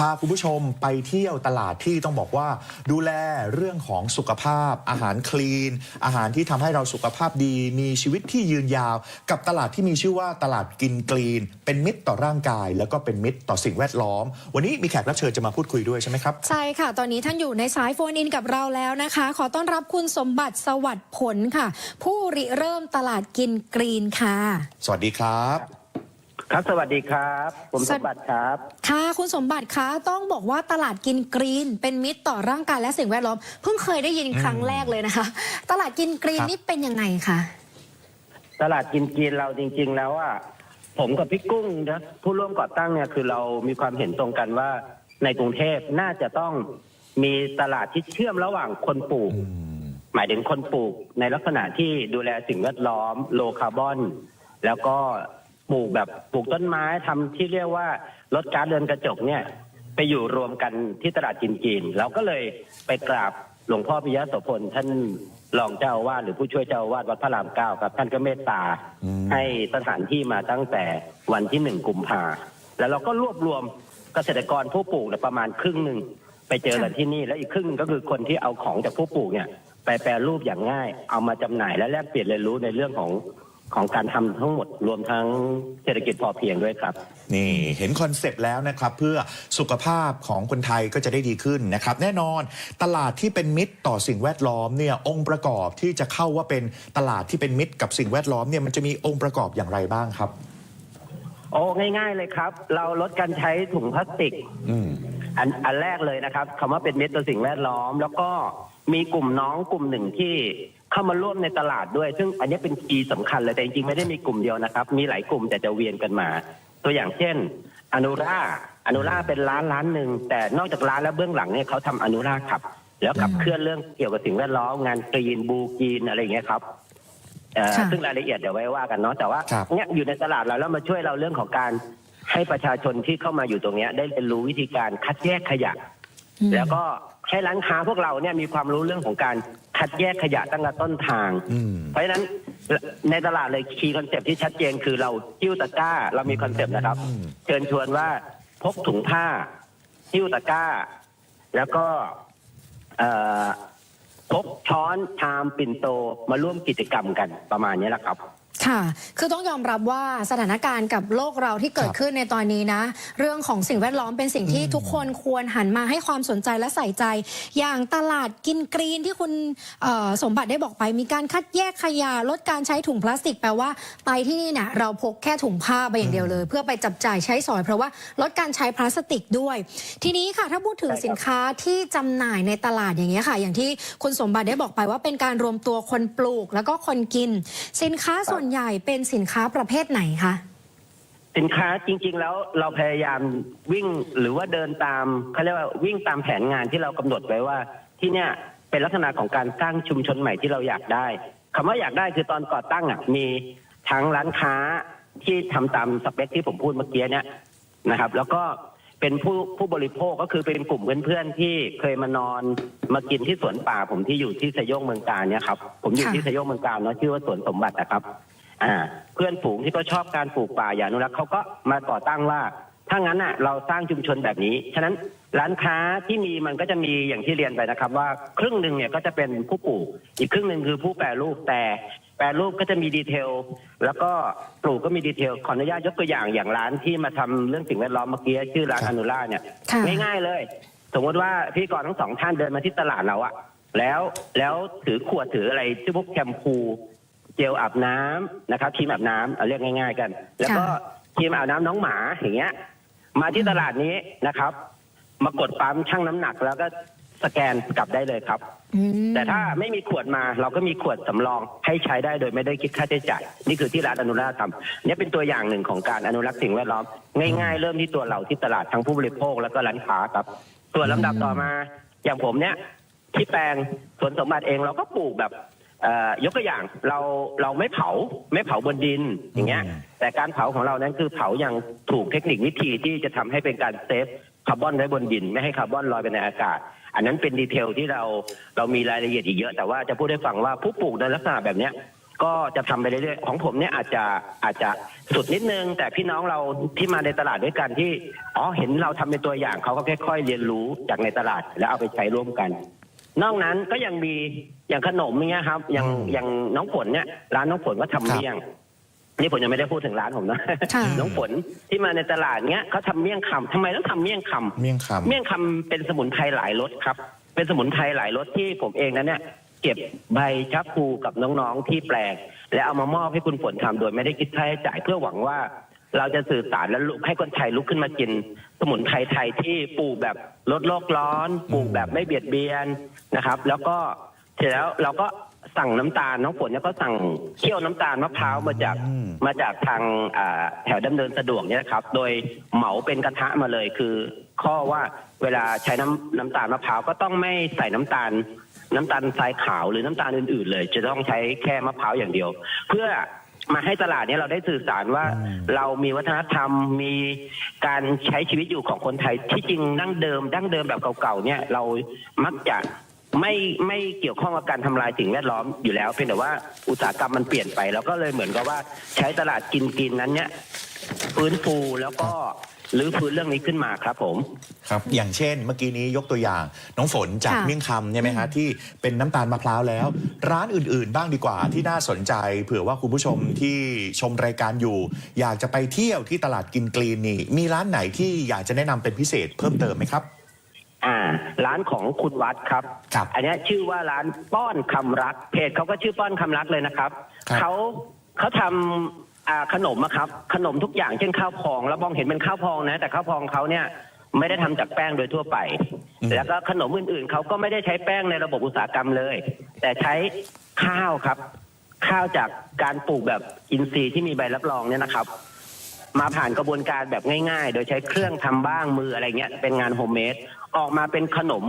พาคุณผู้ชมไปเที่ยวตลาดที่ต้องบอกว่า ดูแลเรื่องของสุขภาพ อาหารคลีน อาหารที่ทำให้เราสุขภาพดี มีชีวิตที่ยืนยาว กับตลาดที่มีชื่อว่าตลาดกินกรีน เป็นมิตรต่อร่างกาย แล้วก็เป็นมิตรต่อสิ่งแวดล้อม วันนี้มีแขกรับเชิญจะมาพูดคุยด้วยใช่ไหมครับ ใช่ค่ะ ตอนนี้ท่านอยู่ในสายโฟนอินกับเราแล้วนะคะ ขอต้อนรับคุณสมบัติสวัสดิ์ผลค่ะ ผู้ริเริ่มตลาดกินกรีนค่ะ สวัสดีครับ ครับสวัสดีครับ ผมสสวัสมบัติครับ ค่ะคุณสมบัติคะต้องบอกว่าตลาดกินกรีน เป็นมิตรต่อร่างกายและสิ่งแวดล้อม เพิ่งเคยได้ยินครั้งแรกเลยนะคะ ตลาดกินกรีนครับนี่เป็นยังไงคะตลาดกินกินเราจริง ๆ แล้วอะผมกับพี่กุ้งนะผู้ร่วมก่อตั้งเนี่ยคือเรามีความเห็นตรงกันว่า ในกรุงเทพน่าจะต้องมีตลาดที่เชื่อมระหว่างคนปลูกอืมหมายถึงคนปลูกในลักษณะที่ดูแลสิ่งแวดล้อมโลคาร์บอน แล้วก็ ปลูกแบบปลูกต้นไม้ทำที่เรียกว่าลดกาซเรือนกระจกเนี่ยไปอยู่รวมกันที่ตลาดจีนจีนเราก็เลยไปกราบหลวงพ่อปิยะโสพลท่านรองเจ้าอาวาสหรือผู้ช่วยเจ้าอาวาสวัดพระรามเก้าครับท่านก็เมตตาให้สถานที่มาตั้งแต่วันที่หนึ่งกุมภาแล้วเราก็รวบรวมเกษตรกรผู้ปลูกประมาณครึ่งหนึ่งไปเจอกันที่นี่แล้วอีกครึ่งหนึ่งก็คือคนที่เอาของจากผู้ปลูกเนี่ยไปแปรรูปอย่างง่าย เอามาจำหน่ายและแลกเปลี่ยนเรียนรู้ในเรื่องของ ของการทำทั้งหมดรวมทั้งเศรษฐกิจพอเพียงด้วยครับ นี่เห็นคอนเซปต์แล้วนะครับเพื่อสุขภาพของคนไทยก็จะได้ดีขึ้นนะครับ แน่นอนตลาดที่เป็นมิตรต่อสิ่งแวดล้อมเนี่ยองค์ประกอบที่จะเข้าว่าเป็นตลาดที่เป็นมิตรกับสิ่งแวดล้อมเนี่ยมันจะมีองค์ประกอบอย่างไรบ้างครับ โอ้ง่ายๆเลยครับ เราลดการใช้ถุงพลาสติก อืม อันอันแรกเลยนะครับคำว่าเป็นมิตรต่อสิ่งแวดล้อม แล้วก็ มีกลุ่มน้องกลุ่มหนึ่งที่เข้ามาร่วมในตลาดด้วย ซึ่งอันนี้เป็นคีย์สำคัญเลยแต่จริงๆไม่ได้มีกลุ่มเดียวนะครับ มีหลายกลุ่มแต่จะเวียนกันมา ตัวอย่างเช่น อนุราอนุราเป็นร้านร้านหนึ่งแต่นอกจากร้านแล้วเบื้องหลังเนี่ยเขาทำอนุราขับ แล้วขับเคลื่อนเรื่องเกี่ยวกับสิ่งแวดล้อมงานกรีนบูกรีนอะไรอย่างเงี้ยครับเอ่อค่ะซึ่งรายละเอียดเดี๋ยวไว้ว่ากันเนาะแต่ว่าครับเนี่ยอยู่ในตลาดเราแล้วมาช่วยเราเรื่องของการให้ประชาชนที่เข้ามาอยู่ตรงเนี้ยได้เรียนรู้วิธีการคัดแยกขยะอืมแล้วก็ ให้ร้านค้าพวกเราเนี่ยมีความรู้เรื่องของการคัดแยกขยะตั้งแต่ต้นทาง อืม เพราะฉะนั้นในตลาดเลยคีย์คอนเซปต์ที่ชัดเจนคือเราจิ้วตะกร้า เรามีคอนเซปต์นะครับอืมเชิญชวนว่าพกถุงผ้าจิ้วตะกร้า แล้วก็เอ่อพกช้อนชามปิ่นโตมาร่วมกิจกรรมกันประมาณนี้แหละครับ ค่ะ คือต้องยอมรับว่าสถานการณ์กับโลกเราที่เกิดครับขึ้นในตอนนี้นะ เรื่องของสิ่งแวดล้อมเป็นสิ่งที่อืมทุกคนควรหันมาให้ความสนใจและใส่ใจ อย่างตลาดกินกรีนที่คุณเอ่อสมบัติได้บอกไป มีการคัดแยกขยะลดการใช้ถุงพลาสติกแปลว่าไปที่นี่เนี่ยเราพกแค่ถุงผ้าไปอย่างเดียวเลย เพื่อไปจับจ่ายใช้สอย เพราะว่าลดการใช้พลาสติกด้วย ทีนี้ค่ะถ้าพูดถึงใช่ครับสินค้าที่จำหน่ายในตลาดอย่างเงี้ยค่ะ อย่างที่คุณสมบัติได้บอกไปว่าเป็นการรวมตัวคนปลูกแล้วก็คนกิน สินค้าส่วนใหญ่เป็นสินค้าประเภทไหนคะสินค้าจริง ๆ แล้วเราพยายามวิ่งหรือว่าเดินตามเขาเรียกว่าวิ่งตามแผนงานที่เรากำหนดไว้ว่า ที่เนี่ยเป็นลักษณะของการสร้างชุมชนใหม่ที่เราอยากได้คำว่าอยากได้คือตอนก่อตั้งอะมีทั้งร้านค้าที่ทำตามสเปคที่ผมพูดเมื่อกี้เนี่ยนะครับ แล้วก็เป็นผู้ผู้บริโภคก็คือเป็นกลุ่มเพื่อนๆที่เคยมานอนมากินที่สวนป่า ผมที่อยู่ที่สยโยกเมืองการเนี่ยครับผมอยู่ที่สยโยกเมืองการเนาะชื่อว่าสวนสมบัตินะครับ อ่าเพื่อนฝูงที่เขาชอบการปลูกป่าอย่างอนุรักษ์เขาก็มาก่อตั้งว่าถ้างั้นอะเราสร้างชุมชนแบบนี้ ฉะนั้นร้านค้าที่มีมันก็จะมีอย่างที่เรียนไปนะครับ ว่าครึ่งหนึ่งเนี่ยก็จะเป็นผู้ปลูก อีกครึ่งหนึ่งคือผู้แปรรูปแต่แปรรูปก็จะมีดีเทล แล้วก็ปลูกก็มีดีเทล ขออนุญาตยกตัวอย่างอย่างร้านที่มาทำเรื่องสิ่งแวดล้อมเมื่อกี้ชื่อร้านครับอนุราเนี่ยค่ะง่ายๆเลย สมมติว่าพธี่กรทั้งสองท่านเดินมาที่ตลาดเราอะแล้วแล้วถือขวดถืออะไรที่พวกแชมพูเจลอาบน้ำนะครับครีมอาบน้ำเอาเรียกง่าย ๆ กัน แล้วก็ครีมอาบน้ำน้องหมาอย่างเงี้ย มาที่ตลาดนี้นะครับ มากดปั๊มชั่งน้ำหนัก แล้วก็สแกนกลับได้เลยครับอืมแต่ถ้าไม่มีขวดมาเราก็มีขวดสำรองให้ใช้ได้โดยไม่ได้คิดค่าใช้จ่ายนี่คือที่ร้านอนุรักษ์ทำเนี่ยเป็นตัวอย่างหนึ่งของการอนุรักษ์สิ่งแวดล้อมง่ายๆ เริ่มที่ตัวเราที่ตลาดทั้งผู้บริโภคแล้วก็ร้านค้าครับ ส่วนลำดับต่อมา อย่างผมเนี่ยที่แปลงสวนสมบัติเองเราก็ปลูกแบบเอ่อ ยกตัวอย่างเราเราไม่เผาไม่เผาบนดินอย่างเงี้ยอืมแต่การเผาของเรานั้นคือเผาอย่างถูกเทคนิควิธีที่จะทำให้เป็นการเซฟคาร์บอนไว้บนดิน ไม่ให้คาร์บอนลอยไปในอากาศ อันนั้นเป็นดีเทลที่เราเรามีรายละเอียดอีกเยอะ แต่ว่าจะพูดให้ฟังว่าผู้ปลูกในลักษณะแบบเนี้ยก็จะทำไปเรื่อยๆของผมเนี่ยอาจจะอาจจะสุดนิดนึง แต่พี่น้องเราที่มาในตลาดด้วยกันที่อ๋อเห็นเราทำเป็นตัวอย่างเขาก็ค่อยๆเรียนรู้จากในตลาด แล้วเอาไปใช้ร่วมกัน นอกนั้นก็ยังมีอย่างขนมอย่างเงี้ยครับ อย่างอืมอย่างน้องฝนเนี่ย ร้านน้องฝนก็ทำครับ เมี่ยง นี่ผมยังไม่ได้พูดถึงร้านผมนะ ค่ะ น้องฝนที่มาในตลาดเนี้ยเขาทำเมี่ยงคำทำไมต้องทำเมี่ยงคำ เมี่ยงคำ เมี่ยงคำเป็นสมุนไพรหลายรสครับ เป็นสมุนไพรหลายรสที่ผมเองนั้นเนี่ย เก็บใบชักพลูกับน้องๆที่แปลง และเอามามอบให้คุณฝนทำโดยไม่ได้คิดค่าใช้จ่ายเพื่อหวังว่า เราจะสื่อสารและลุกให้คนไทยลุกขึ้นมากิน สมุนไพรไทยที่ปลูกแบบลดโลกร้อนปลูกแบบไม่เบียดเบียนนะครับ แล้วก็เสร็จแล้วเราก็สั่งน้ำตาลน้องฝนเนี่ยก็สั่งเคี่ยวน้ำตาลมะพร้าวมาจากอืมมาจากทางอ่าแถวดำเนินสะดวกเนี่ยนะครับ โดยเหมาเป็นกระทะมาเลยคือ ข้อว่าเวลาใช้น้ำน้ำตาลมะพร้าวก็ต้องไม่ใส่น้ำตาล น้ำตาลทรายขาวหรือน้ำตาลอื่นๆ เลย จะต้องใช้แค่มะพร้าวอย่างเดียว เพื่อ มาให้ตลาดเนี้เราได้สื่อสารว่าอืมเรามีวัฒนธรรมมีการใช้ชีวิตอยู่ของคนไทยที่จริงดั้งเดิม ดั้งเดิมแบบเก่าๆเนี่ยเรามักจะไม่ไม่เกี่ยวข้องกับการทำลายสิ่งแวดล้อมอยู่แล้วเพียงแต่ว่าอุตสาหกรรมมันเปลี่ยนไป แล้วก็เลยเหมือนกับว่าใช้ตลาดกินกินนั้นเนี่ยฟื้นฟูแล้วก็ห รือฟื้นเรื่องนี้ขึ้นมาครับผม ครับอย่างเช่นเมื่อกี้นี้ยกตัวอย่างน้องฝนจากค่ะเมี่ยงคำใช่ไหมฮะที่เป็นน้ำตาลมะพร้าวแล้ว ร้านอื่นๆ บ้างดีกว่าที่น่าสนใจ เผื่อว่าคุณผู้ชมที่ชมรายการอยู่ อยากจะไปเที่ยวที่ตลาดกินกรีนนี่ มีร้านไหนที่อยากจะแนะนำเป็นพิเศษเพิ่มเติมไหมครับ อ่า ร้านของคุณวัดครับ ครับอันเนี้ยชื่อว่าร้านป้อนคำรัก เพจเขาก็ชื่อป้อนคำรักเลยนะครับ ครับ เขาเขาทำ อ่าขนมอะครับ ขนมทุกอย่างเช่นข้าวพองแล้วมองเห็นเป็นข้าวพองนะ แต่ข้าวพองเขาเนี่ยไม่ได้ทำจากแป้งโดยทั่วไปแล้วก็ขนมอื่นๆเขาก็ไม่ได้ใช้แป้งในระบบอุตสาหกรรมเลย แต่ใช้ข้าวครับ ข้าวจากการปลูกแบบอินทรีย์ที่มีใบรับรองเนี่ยนะครับ มาผ่านกระบวนการแบบง่ายๆ โดยใช้เครื่องทำบ้างมืออะไรเงี้ยเป็นงานโฮมเมดออกมาเป็นขนม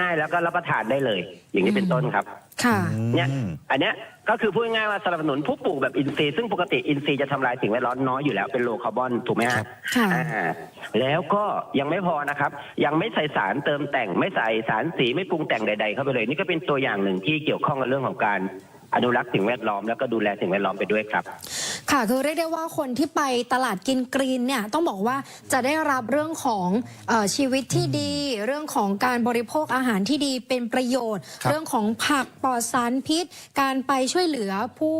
ง่ายๆ แล้วก็รับประทานได้เลย อย่างนี้เป็นต้นครับ ค่ะเนี่ยอืมอันเนี้ยก็คือพูดง่ายๆว่าสนับสนุนผู้ปลูกแบบอินทรีย์ซึ่งปกติอินทรีย์จะทำลายสิ่งแวดล้อมน้อยอยู่แล้วเป็นโลคาร์บอนถูกไหมครัฮะบค่ะอ่าแล้วก็ยังไม่พอนะครับ ยังไม่ใส่สารเติมแต่งไม่ใส่สารสีไม่ปรุงแต่งใด ๆ เข้าไปเลย นี่ก็เป็นตัวอย่างหนึ่งที่เกี่ยวข้องกับเรื่องของการอนุรักษ์สิ่งแวดล้อมแล้วก็ดูแลสิ่งแวดล้อมไปด้วยครับ ค่ะคือเรียกได้ว่าคนที่ไปตลาดกินกรีนเนี่ยต้องบอกว่าจะได้รับเรื่องของเออชีวิตที่ดี เรื่องของการบริโภคอาหารที่ดีเป็นประโยชน์ครับเรื่องของผักปลอดสารพิษ การไปช่วยเหลือผู้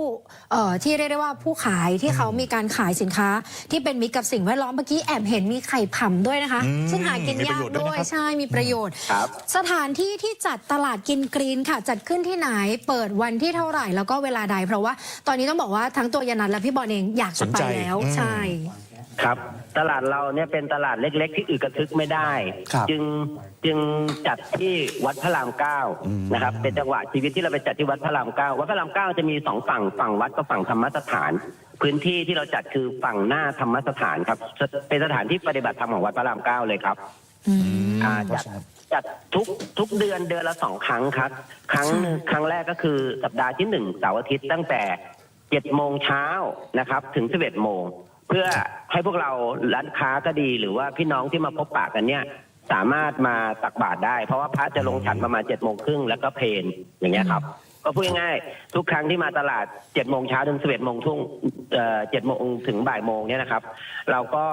เอ่อที่เรียกได้ว่าผู้ขายที่เขามีการขายสินค้า ที่เป็นมิตรกับสิ่งแวดล้อมเมื่อกี้แอบเห็นมีไข่ผำด้วยนะคะอืมซึ่งหากินมีประยากโยชน์ด้วยด้วยนะครับใช่มีประโยชน์ครับสถานที่ที่จัดตลาดกินกรีนค่ะ จัดขึ้นที่ไหนเปิดวันที่เท่าไหร่แล้วก็เวลาใดเพราะว่า ตอนนี้ต้องบอกว่าทั้งตัวยานัทและพี่บอลเองอยากจะไปสนใจแล้วอืมใช่ครับตลาดเราเนี่ยเป็นตลาดเล็ก ๆ ที่อึกกระทึกไม่ได้ครับจึงจึงจัดที่วัดพระรามเก้าอืมนะครับ เป็นจังหวะชีวิตที่เราไปจัดที่วัดพระรามเก้าวัดพระรามเก้าจะมีสองฝั่งฝั่งวัดกับฝั่งธรรมสถาน พื้นที่ที่เราจัดคือฝั่งหน้าธรรมสถานครับ เป็นสถานที่ปฏิบัติธรรมของวัดพระรามเก้าเลยครับอืมอ่าจัดจัดทุกทุกเดือนเดือนละสองครั้งครับ ครั้งหนึ่งครั้งแรกก็คือสัปดาห์ที่หนึ่งเสาร์อาทิตย์ตั้งแต่ เจ็ดโมงเช้านะครับ ถึงสิบเอ็ดโมง เพื่อให้พวกเราร้านค้าก็ดีหรือว่าพี่น้องที่มาพบปะกันเนี่ย สามารถมาตักบาตรได้ เพราะว่าพระจะลงฉันประมาณเจ็ดโมงครึ่งแล้วก็เพนอย่างเงี้ยครับ ก็พูดง่ายๆทุกครั้งที่มาตลาดเจ็ดโมงเช้าถึงสิบเอ็ดโมงทุ่งเจ็ดโมงถึงบ่ายโมงเนี่ยนะครับ เราก็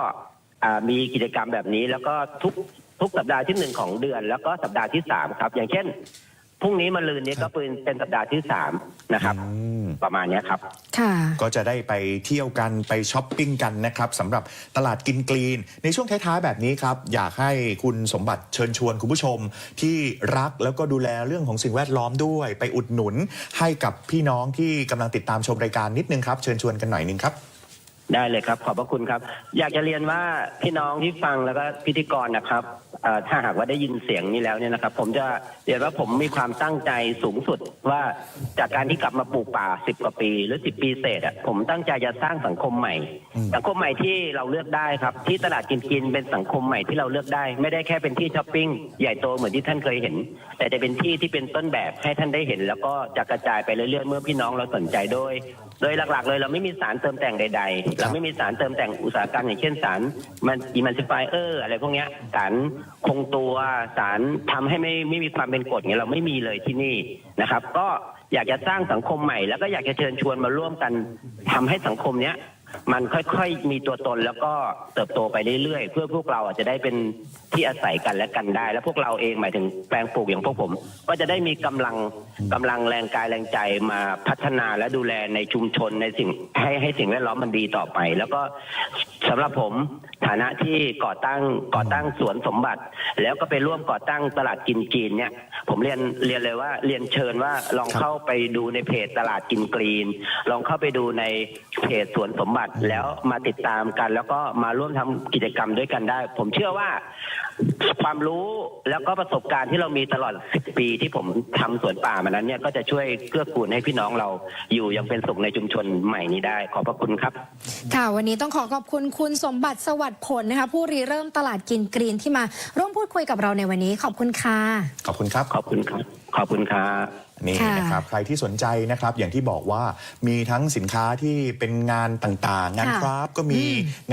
มีกิจกรรมแบบนี้แล้วก็ทุกทุกสัปดาห์ที่หนึ่งของเดือน แล้วก็สัปดาห์ที่สามครับ อย่างเช่น พรุ่งนี้มาลืนนี้ก็เป็นเป็นสัปดาห์ที่สามนะครับ อืม ประมาณเนี้ยครับ ค่ะ ก็จะได้ไปเที่ยวกันไปช้อปปิ้งกันนะครับสำหรับตลาดกินกรีน ในช่วงท้ายๆแบบนี้ครับ อยากให้คุณสมบัติเชิญชวนคุณผู้ชม ที่รักแล้วก็ดูแลเรื่องของสิ่งแวดล้อมด้วย ไปอุดหนุนให้กับพี่น้องที่กำลังติดตามชมรายการนิดนึงครับ เชิญชวนกันหน่อยนึงครับ ได้เลยครับ ขอบพระคุณครับ อยากจะเรียนว่าพี่น้องที่ฟังแล้วก็พิธีกรนะครับ เอ่อถ้าหากว่าได้ยินเสียงนี้แล้วเนี่ยนะครับ ผมจะเรียนว่าผมมีความตั้งใจสูงสุดว่าจากการที่กลับมาปลูกป่าสิบกว่าปี หรือสิบปีเศษอะผมตั้งใจจะสร้างสังคมใหม่อืมสังคมใหม่ที่เราเลือกได้ครับ ที่ตลาดกินกินเป็นสังคมใหม่ที่เราเลือกได้ ไม่ได้แค่เป็นที่ช้อปปิ้งใหญ่โตเหมือนที่ท่านเคยเห็น แต่จะเป็นที่ที่เป็นต้นแบบให้ท่านได้เห็น แล้วก็จะกระจายไปเรื่อยๆเมื่อพี่น้องเราสนใจโดยโดยหลักๆ เลยเราไม่มีสารเติมแต่งใด ๆ เราไม่มีสารเติมแต่งอุตสาหกรรมอย่างเช่นสารมันอิมันซิฟายเออร์อะไรพวกเนี้ยสารคงตัวสารทำให้ไม่ไม่มีความเป็นกรดเนี่ยเราไม่มีเลยที่นี่นะครับ ก็อยากจะสร้างสังคมใหม่ แล้วก็อยากจะเชิญชวนมาร่วมกันทำให้สังคมเนี้ยมันค่อยๆมีตัวตนแล้วก็เติบโตไปเรื่อยๆ เพื่อพวกเราอาจจะได้เป็นที่อาศัยกันและกันได้ แล้วพวกเราเองหมายถึงแปลงปลูกอย่างพวกผม ก็จะได้มีกำลังกำลังแรงกายแรงใจมาพัฒนาและดูแลในชุมชนในสิ่งให้ให้สิ่งแวดล้อมมันดีต่อไป แล้วก็สำหรับผม ฐานะที่ก่อตั้งก่อตั้งสวนสมบัติ แล้วก็ไปร่วมก่อตั้งตลาดกินจีนเนี่ย ผมเรียนเรียนเลยว่าเรียนเชิญว่าลองเข้าไปดูในเพจตลาดกินกรีน ลองเข้าไปดูในเพจสวนสมบัติแล้วมาติดตามกัน แล้วก็มาร่วมทำกิจกรรมด้วยกันได้ ผมเชื่อว่าความรู้แล้วก็ประสบการณ์ที่เรามีตลอด 10 ปีที่ผมทำสวนป่ามานั้นเนี่ยก็จะช่วยเกื้อกูลให้พี่น้องเราอยู่ยังเป็นสุขในชุมชนใหม่นี้ได้ ขอบพระคุณครับ ค่ะวันนี้ต้องขอขอบคุณคุณสมบัติสวัสดิผลนะคะผู้ริเริ่มตลาดกินกรีนที่มาร่วมพูดคุยกับเราในวันนี้ขอบคุณค่ะ ขอบคุณครับ ขอบคุณครับ ขอบคุณครับ นี่ค่ะนะครับใครที่สนใจนะครับอย่างที่บอกว่ามีทั้งสินค้าที่เป็นงานต่างๆ งานค่ะคราฟต์ก็มี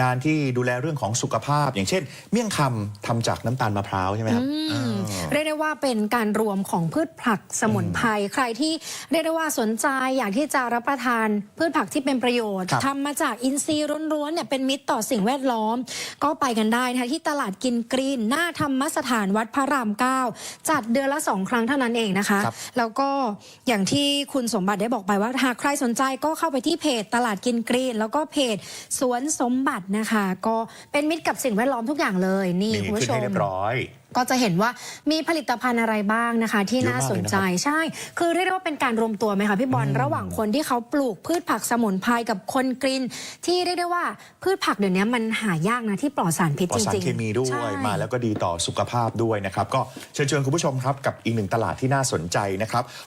งานที่ดูแลเรื่องของสุขภาพ อย่างเช่น เมี่ยงคำทำจากน้ำตาลมะพร้าวใช่ไหมครับอืมเออเรียกได้ว่าเป็นการรวมของพืชผักสมุนไพรใครที่เรียกได้ว่าสนใจอยากที่จะรับประทานพืชผักที่เป็นประโยชน์ครับทำมาจากอินทรีย์ล้วนๆเนี่ยเป็นมิตรต่อสิ่งแวดล้อม ก็ไปกันได้นะคะที่ตลาดกินกรีนหน้าธรรมสถานวัดพระรามเก้าจัดเดือนละสองครั้งเท่านั้นเองนะคะครับแล้วก็อย่างที่คุณสมบัติได้บอกไปว่าหากใครสนใจก็เข้าไปที่เพจตลาดกินกรีน แล้วก็เพจสวนสมบัตินะคะ ก็เป็นมิตรกับสิ่งแวดล้อมทุกอย่างเลย นี่นี่คุณขึ้นผู้ชให้มเรียบร้อยก็จะเห็นว่ามีผลิตภัณฑ์อะไรบ้างนะคะ ที่เยอะน่ามากเลยสนใจนะครับใช่ คือเรียกได้ว่าเป็นการรวมตัวไหมคะพี่บอลระหว่างคนที่เขาปลูกพืชผักสมุนไพรกับคนกรีนที่เรียกได้ว่าพืชผักเดี๋ยวนี้มันหายากนะที่ปลอดสารพิษปลอจดสารริงๆเคมีด้วใช่ยมาแล้วก็ดีต่อสุขภาพด้วยนะครับ ก็เชิญชวนคุณผู้ชมครับกับอีกหนึ่งตลาดที่น่าสนใจนะครับ